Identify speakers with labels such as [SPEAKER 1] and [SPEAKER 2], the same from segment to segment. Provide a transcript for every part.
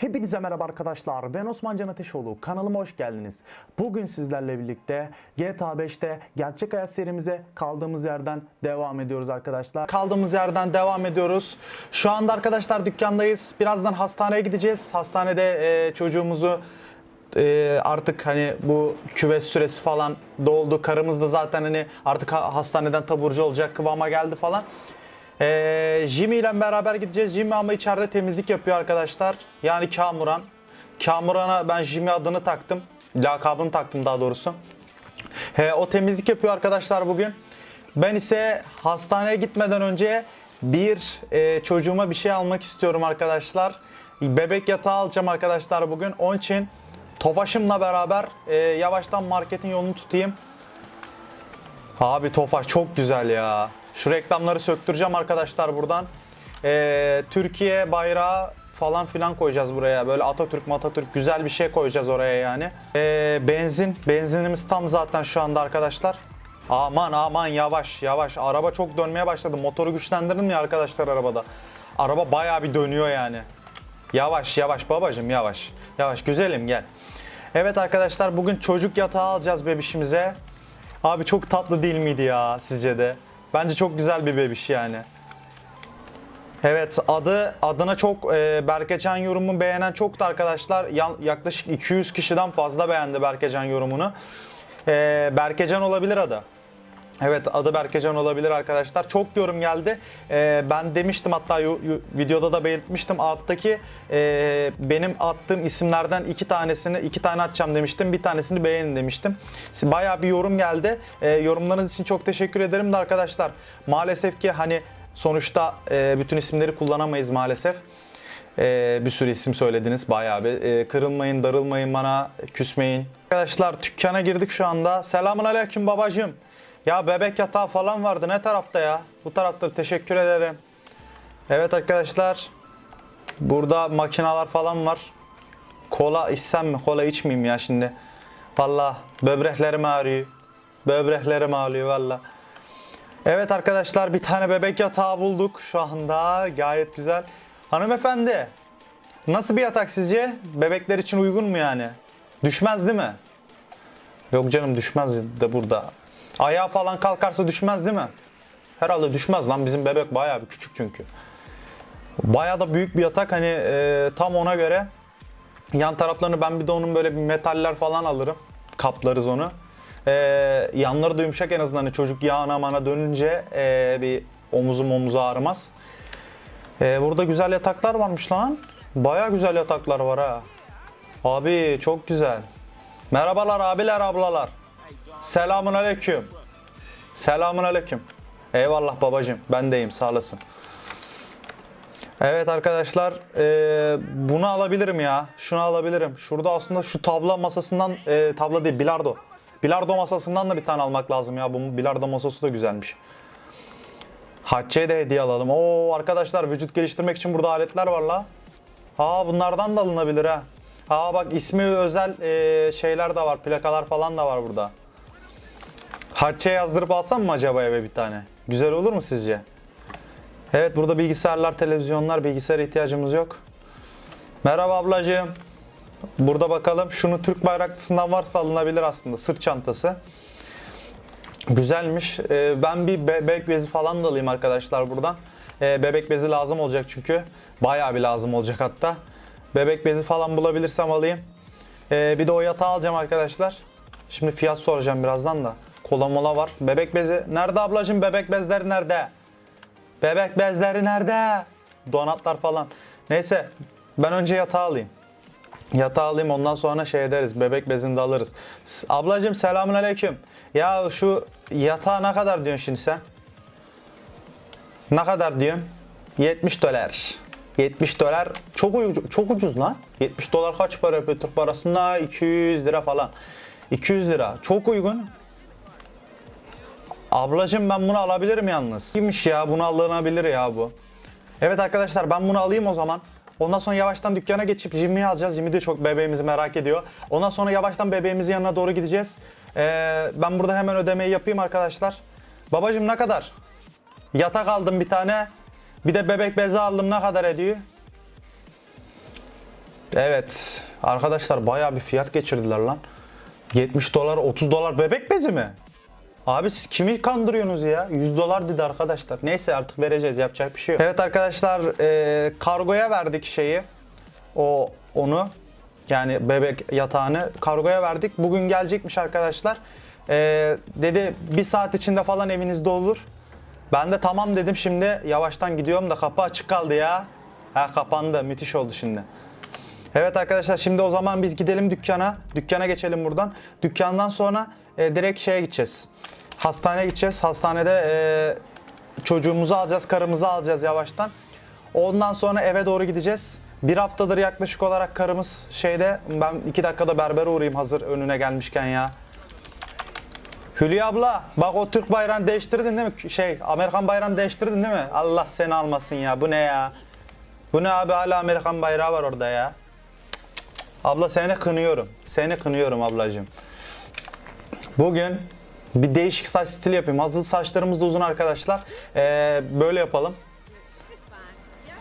[SPEAKER 1] Hepinize merhaba arkadaşlar. Ben Osman Can Ateşoğlu. Kanalıma hoş geldiniz. Bugün sizlerle birlikte GTA 5'te gerçek hayat serimize kaldığımız yerden devam ediyoruz arkadaşlar. Kaldığımız yerden devam ediyoruz. Şu anda arkadaşlar dükkandayız. Birazdan hastaneye gideceğiz. Hastanede e, çocuğumuzu e, artık hani bu küves süresi falan doldu. Karımız da zaten hani artık ha- hastaneden taburcu olacak kıvama geldi falan. Ee, Jimmy ile beraber gideceğiz. Jimmy ama içeride temizlik yapıyor arkadaşlar. Yani Kamuran. Kamuran'a ben Jimmy adını taktım. Lakabını taktım daha doğrusu. He, o temizlik yapıyor arkadaşlar bugün. Ben ise hastaneye gitmeden önce bir e, çocuğuma bir şey almak istiyorum arkadaşlar. Bebek yatağı alacağım arkadaşlar bugün. Onun için Tofaş'ımla beraber e, yavaştan marketin yolunu tutayım. Abi Tofaş çok güzel ya. Şu reklamları söktüreceğim arkadaşlar buradan. Ee, Türkiye bayrağı falan filan koyacağız buraya. Böyle Atatürk Atatürk güzel bir şey koyacağız oraya yani. Ee, benzin. Benzinimiz tam zaten şu anda arkadaşlar. Aman aman yavaş yavaş. Araba çok dönmeye başladı. Motoru güçlendirin ya arkadaşlar arabada. Araba bayağı bir dönüyor yani. Yavaş yavaş babacım yavaş. Yavaş güzelim gel. Evet arkadaşlar bugün çocuk yatağı alacağız bebişimize. Abi çok tatlı değil miydi ya sizce de? Bence çok güzel bir bebiş yani. Evet adı adına çok e, Berkecan yorumu beğenen çoktu arkadaşlar. Yaklaşık 200 kişiden fazla beğendi Berkecan yorumunu. E, Berkecan olabilir adı. Evet adı Berkecan olabilir arkadaşlar. Çok yorum geldi. Ee, ben demiştim hatta yu- yu- videoda da belirtmiştim. Alttaki e, benim attığım isimlerden iki tanesini iki tane atacağım demiştim. Bir tanesini beğenin demiştim. Bayağı bir yorum geldi. Ee, yorumlarınız için çok teşekkür ederim de arkadaşlar. Maalesef ki hani sonuçta e, bütün isimleri kullanamayız maalesef. Ee, bir sürü isim söylediniz bayağı bir. Ee, kırılmayın, darılmayın bana, küsmeyin. Arkadaşlar dükkana girdik şu anda. Selamun aleyküm babacığım. Ya bebek yatağı falan vardı. Ne tarafta ya? Bu tarafta. Teşekkür ederim. Evet arkadaşlar. Burada makineler falan var. Kola içsem mi? Kola içmeyeyim ya şimdi. Valla böbreklerim ağrıyor. Böbreklerim ağrıyor valla. Evet arkadaşlar bir tane bebek yatağı bulduk şu anda. Gayet güzel. Hanımefendi. Nasıl bir yatak sizce? Bebekler için uygun mu yani? Düşmez değil mi? Yok canım düşmez de burada. Ayağı falan kalkarsa düşmez değil mi? Herhalde düşmez lan bizim bebek bayağı bir küçük çünkü. Bayağı da büyük bir yatak hani e, tam ona göre. Yan taraflarını ben bir de onun böyle bir metaller falan alırım. Kaplarız onu. E, yanları da yumuşak en azından hani çocuk yağına mana dönünce e, bir omuzum omuzu ağrımaz. E, burada güzel yataklar varmış lan. Bayağı güzel yataklar var ha. Abi çok güzel. Merhabalar abiler ablalar. Selamun aleyküm. Selamun aleyküm. Eyvallah babacım. Ben deyim sağ olasın. Evet arkadaşlar e, bunu alabilirim ya. Şunu alabilirim. Şurada aslında şu tavla masasından e, tavla değil bilardo. Bilardo masasından da bir tane almak lazım ya. Bu bilardo masası da güzelmiş. Hatice'ye de hediye alalım. Oo arkadaşlar vücut geliştirmek için burada aletler var la. Aa bunlardan da alınabilir ha. Aa bak ismi özel e, şeyler de var. Plakalar falan da var burada. Harçça yazdırıp alsam mı acaba eve bir tane? Güzel olur mu sizce? Evet burada bilgisayarlar, televizyonlar, bilgisayara ihtiyacımız yok. Merhaba ablacığım. Burada bakalım şunu Türk bayraklısından varsa alınabilir aslında. Sırt çantası. Güzelmiş. Ee, ben bir bebek bezi falan da alayım arkadaşlar buradan. Ee, bebek bezi lazım olacak çünkü. Bayağı bir lazım olacak hatta. Bebek bezi falan bulabilirsem alayım. Ee, bir de o yatağı alacağım arkadaşlar. Şimdi fiyat soracağım birazdan da. Kola var. Bebek bezi. Nerede ablacığım bebek bezleri nerede? Bebek bezleri nerede? Donatlar falan. Neyse ben önce yatağı alayım. Yatağı alayım ondan sonra şey ederiz. Bebek bezini de alırız. Ablacığım selamun aleyküm. Ya şu yatağa ne kadar diyorsun şimdi sen? Ne kadar diyorsun? 70 dolar. 70 dolar çok ucuz, çok ucuz lan. 70 dolar kaç para yapıyor Türk parasında? 200 lira falan. 200 lira. Çok uygun. Ablacım ben bunu alabilirim yalnız. Kimmiş ya bunu alınabilir ya bu. Evet arkadaşlar ben bunu alayım o zaman. Ondan sonra yavaştan dükkana geçip Jimmy'yi alacağız. Jimmy de çok bebeğimizi merak ediyor. Ondan sonra yavaştan bebeğimizin yanına doğru gideceğiz. Ee, ben burada hemen ödemeyi yapayım arkadaşlar. Babacım ne kadar? Yatak aldım bir tane. Bir de bebek bezi aldım ne kadar ediyor? Evet. Arkadaşlar bayağı bir fiyat geçirdiler lan. 70 dolar 30 dolar bebek bezi mi? Abi siz kimi kandırıyorsunuz ya? 100 dolar dedi arkadaşlar. Neyse artık vereceğiz yapacak bir şey yok. Evet arkadaşlar e, kargoya verdik şeyi. O onu yani bebek yatağını kargoya verdik. Bugün gelecekmiş arkadaşlar. E, dedi bir saat içinde falan evinizde olur. Ben de tamam dedim şimdi yavaştan gidiyorum da kapı açık kaldı ya. Ha kapandı müthiş oldu şimdi. Evet arkadaşlar şimdi o zaman biz gidelim dükkana. Dükkana geçelim buradan. Dükkandan sonra e, direkt şeye gideceğiz. Hastaneye gideceğiz. Hastanede e, çocuğumuzu alacağız, karımızı alacağız yavaştan. Ondan sonra eve doğru gideceğiz. Bir haftadır yaklaşık olarak karımız şeyde. Ben iki dakikada berbere uğrayayım hazır önüne gelmişken ya. Hülya abla bak o Türk bayrağını değiştirdin değil mi? Şey Amerikan bayrağını değiştirdin değil mi? Allah seni almasın ya. Bu ne ya? Bu ne abi hala Amerikan bayrağı var orada ya. Abla seni kınıyorum. Seni kınıyorum ablacığım. Bugün bir değişik saç stili yapayım. Hazır saçlarımız da uzun arkadaşlar. Ee, böyle yapalım.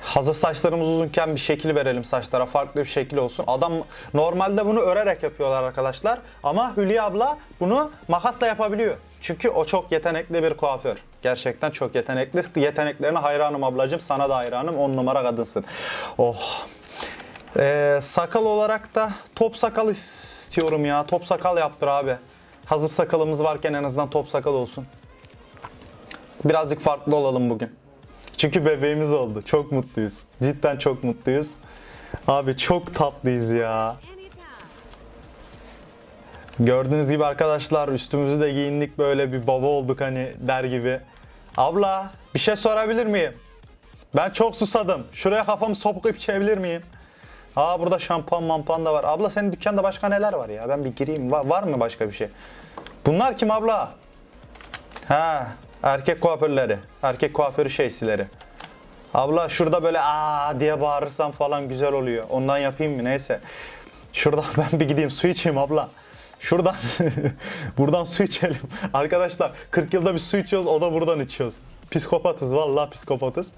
[SPEAKER 1] Hazır saçlarımız uzunken bir şekil verelim saçlara. Farklı bir şekil olsun. Adam normalde bunu örerek yapıyorlar arkadaşlar. Ama Hülya abla bunu makasla yapabiliyor. Çünkü o çok yetenekli bir kuaför. Gerçekten çok yetenekli. Yeteneklerine hayranım ablacığım. Sana da hayranım. On numara kadınsın. Oh. Ee, sakal olarak da top sakal istiyorum ya. Top sakal yaptır abi. Hazır sakalımız varken en azından top sakal olsun. Birazcık farklı olalım bugün. Çünkü bebeğimiz oldu. Çok mutluyuz. Cidden çok mutluyuz. Abi çok tatlıyız ya. Gördüğünüz gibi arkadaşlar üstümüzü de giyindik böyle bir baba olduk hani der gibi. Abla bir şey sorabilir miyim? Ben çok susadım. Şuraya kafamı sokup içebilir miyim? Aa burada şampuan mampan da var. Abla senin dükkanda başka neler var ya? Ben bir gireyim. Va- var mı başka bir şey? Bunlar kim abla? Ha, erkek kuaförleri. Erkek kuaförü şeysileri. Abla şurada böyle aa diye bağırırsam falan güzel oluyor. Ondan yapayım mı neyse. Şuradan ben bir gideyim su içeyim abla. Şuradan buradan su içelim. Arkadaşlar 40 yılda bir su içiyoruz o da buradan içiyoruz. Psikopatız vallahi psikopatız.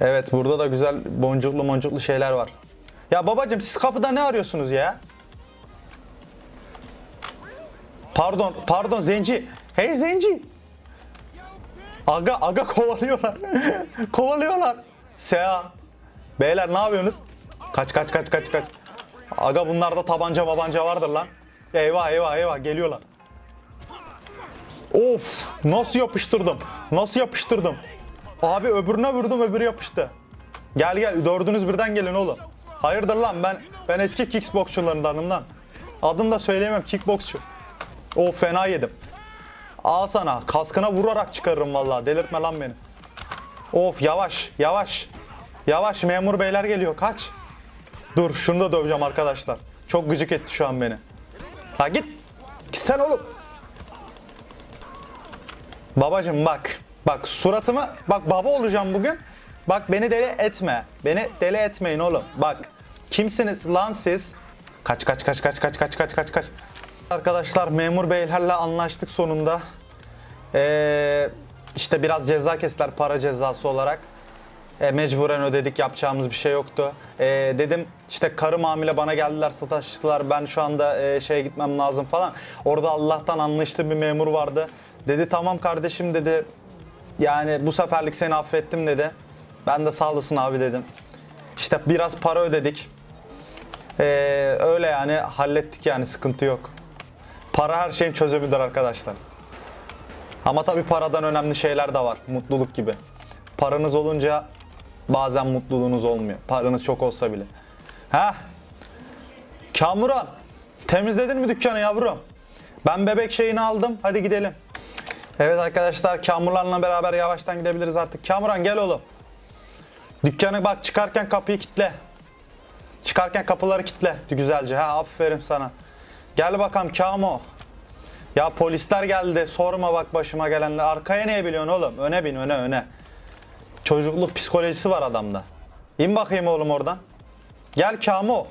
[SPEAKER 1] Evet burada da güzel boncuklu moncuklu şeyler var. Ya babacım siz kapıda ne arıyorsunuz ya? Pardon, pardon Zenci. Hey Zenci. Aga, aga kovalıyorlar. kovalıyorlar. Seha. Beyler ne yapıyorsunuz? Kaç kaç kaç kaç kaç. Aga bunlarda tabanca babanca vardır lan. Eyvah eyvah eyvah geliyorlar. Of nasıl yapıştırdım. Nasıl yapıştırdım. Abi öbürüne vurdum öbürü yapıştı. Gel gel dördünüz birden gelin oğlum. Hayırdır lan ben ben eski kickboksçularındanım lan. Adını da söyleyemem kickboksçu. O fena yedim. Al sana kaskına vurarak çıkarırım vallahi delirtme lan beni. Of yavaş yavaş. Yavaş memur beyler geliyor kaç. Dur şunu da döveceğim arkadaşlar. Çok gıcık etti şu an beni. Ha git. Sen oğlum. Babacım bak. Bak suratımı bak baba olacağım bugün. Bak beni deli etme. Beni deli etmeyin oğlum. Bak. Kimsiniz lan siz? Kaç kaç kaç kaç kaç kaç kaç kaç kaç. Arkadaşlar memur beylerle anlaştık sonunda. Ee, işte biraz ceza kestiler para cezası olarak. E, mecburen ödedik yapacağımız bir şey yoktu. E, dedim işte karım hamile bana geldiler sataştılar ben şu anda e, şeye gitmem lazım falan. Orada Allah'tan anlaştığı bir memur vardı. Dedi tamam kardeşim dedi yani bu seferlik seni affettim dedi. Ben de sağ olasın abi dedim. İşte biraz para ödedik. E, öyle yani hallettik yani sıkıntı yok. Para her şeyin çözümüdür arkadaşlar. Ama tabii paradan önemli şeyler de var. Mutluluk gibi. Paranız olunca bazen mutluluğunuz olmuyor. Paranız çok olsa bile. Ha? Kamuran, temizledin mi dükkanı yavrum? Ben bebek şeyini aldım. Hadi gidelim. Evet arkadaşlar Kamuran'la beraber yavaştan gidebiliriz artık. Kamuran gel oğlum. Dükkanı bak çıkarken kapıyı kitle. Çıkarken kapıları kitle güzelce. Ha aferin sana. Gel bakalım Kamo. Ya polisler geldi. Sorma bak başıma gelenler. Arkaya niye biliyorsun oğlum? Öne bin öne öne. Çocukluk psikolojisi var adamda. İn bakayım oğlum oradan. Gel Kamo.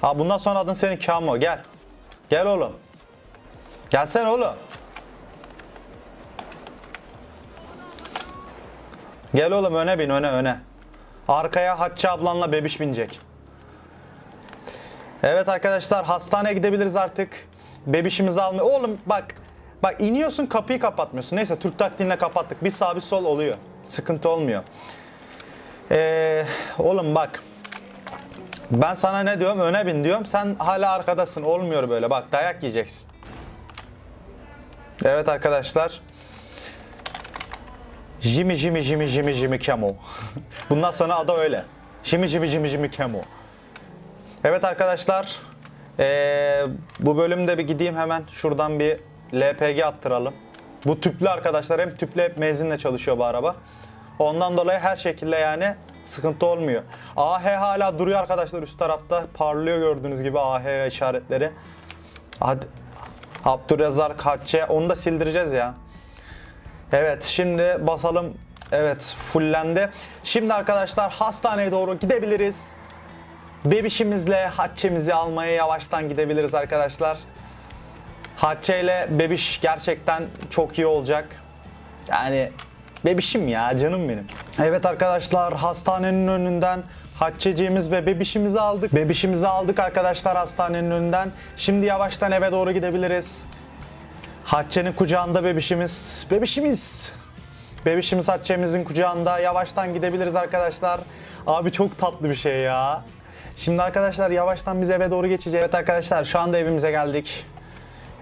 [SPEAKER 1] Ha bundan sonra adın senin Kamo. Gel. Gel oğlum. Gelsene oğlum. Gel oğlum öne bin öne öne. Arkaya Hatice ablanla bebiş binecek. Evet arkadaşlar hastaneye gidebiliriz artık. Bebişimizi almaya. Oğlum bak. Bak iniyorsun kapıyı kapatmıyorsun. Neyse Türk taktiğine kapattık. Bir sağ bir sol oluyor. Sıkıntı olmuyor. Ee, oğlum bak. Ben sana ne diyorum? Öne bin diyorum. Sen hala arkadasın. Olmuyor böyle. Bak dayak yiyeceksin. Evet arkadaşlar. Jimmy Jimmy Jimmy Jimmy Jimmy Kemo. Bundan sonra adı öyle. Jimmy Jimmy Jimmy Jimmy Kemo. Evet arkadaşlar. ee, bu bölümde bir gideyim hemen. Şuradan bir LPG attıralım. Bu tüplü arkadaşlar. Hem tüplü hep benzinle çalışıyor bu araba. Ondan dolayı her şekilde yani sıkıntı olmuyor. AH hala duruyor arkadaşlar üst tarafta. Parlıyor gördüğünüz gibi AH işaretleri. Hadi. Abdurrezzak Hatçe. Onu da sildireceğiz ya. Evet şimdi basalım. Evet fullendi. Şimdi arkadaşlar hastaneye doğru gidebiliriz. Bebişimizle Hatçe'mizi almaya yavaştan gidebiliriz arkadaşlar. Hatçe ile bebiş gerçekten çok iyi olacak. Yani bebişim ya canım benim. Evet arkadaşlar hastanenin önünden Hatçeciğimiz ve bebişimizi aldık. Bebişimizi aldık arkadaşlar hastanenin önünden. Şimdi yavaştan eve doğru gidebiliriz. Hatçe'nin kucağında bebişimiz. Bebişimiz. Bebişimiz Hatçe'mizin kucağında. Yavaştan gidebiliriz arkadaşlar. Abi çok tatlı bir şey ya. Şimdi arkadaşlar yavaştan biz eve doğru geçeceğiz. Evet arkadaşlar şu anda evimize geldik.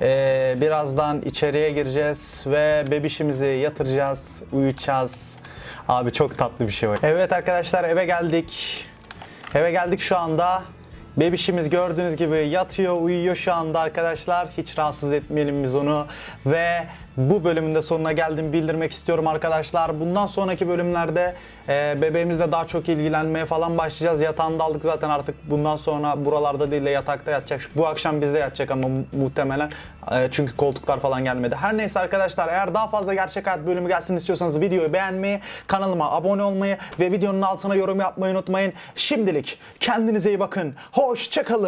[SPEAKER 1] Ee, birazdan içeriye gireceğiz ve bebişimizi yatıracağız, uyutacağız. Abi çok tatlı bir şey o. Evet arkadaşlar eve geldik. Eve geldik şu anda. Bebişimiz gördüğünüz gibi yatıyor, uyuyor şu anda arkadaşlar. Hiç rahatsız etmeyelim biz onu. Ve bu bölümün de sonuna geldim bildirmek istiyorum arkadaşlar. Bundan sonraki bölümlerde e, bebeğimizle daha çok ilgilenmeye falan başlayacağız. Yatağını aldık zaten artık bundan sonra buralarda değil de yatakta yatacak. Bu akşam bizde yatacak ama mu- muhtemelen. E, çünkü koltuklar falan gelmedi. Her neyse arkadaşlar eğer daha fazla gerçek hayat bölümü gelsin istiyorsanız videoyu beğenmeyi, kanalıma abone olmayı ve videonun altına yorum yapmayı unutmayın. Şimdilik kendinize iyi bakın. Hoşçakalın.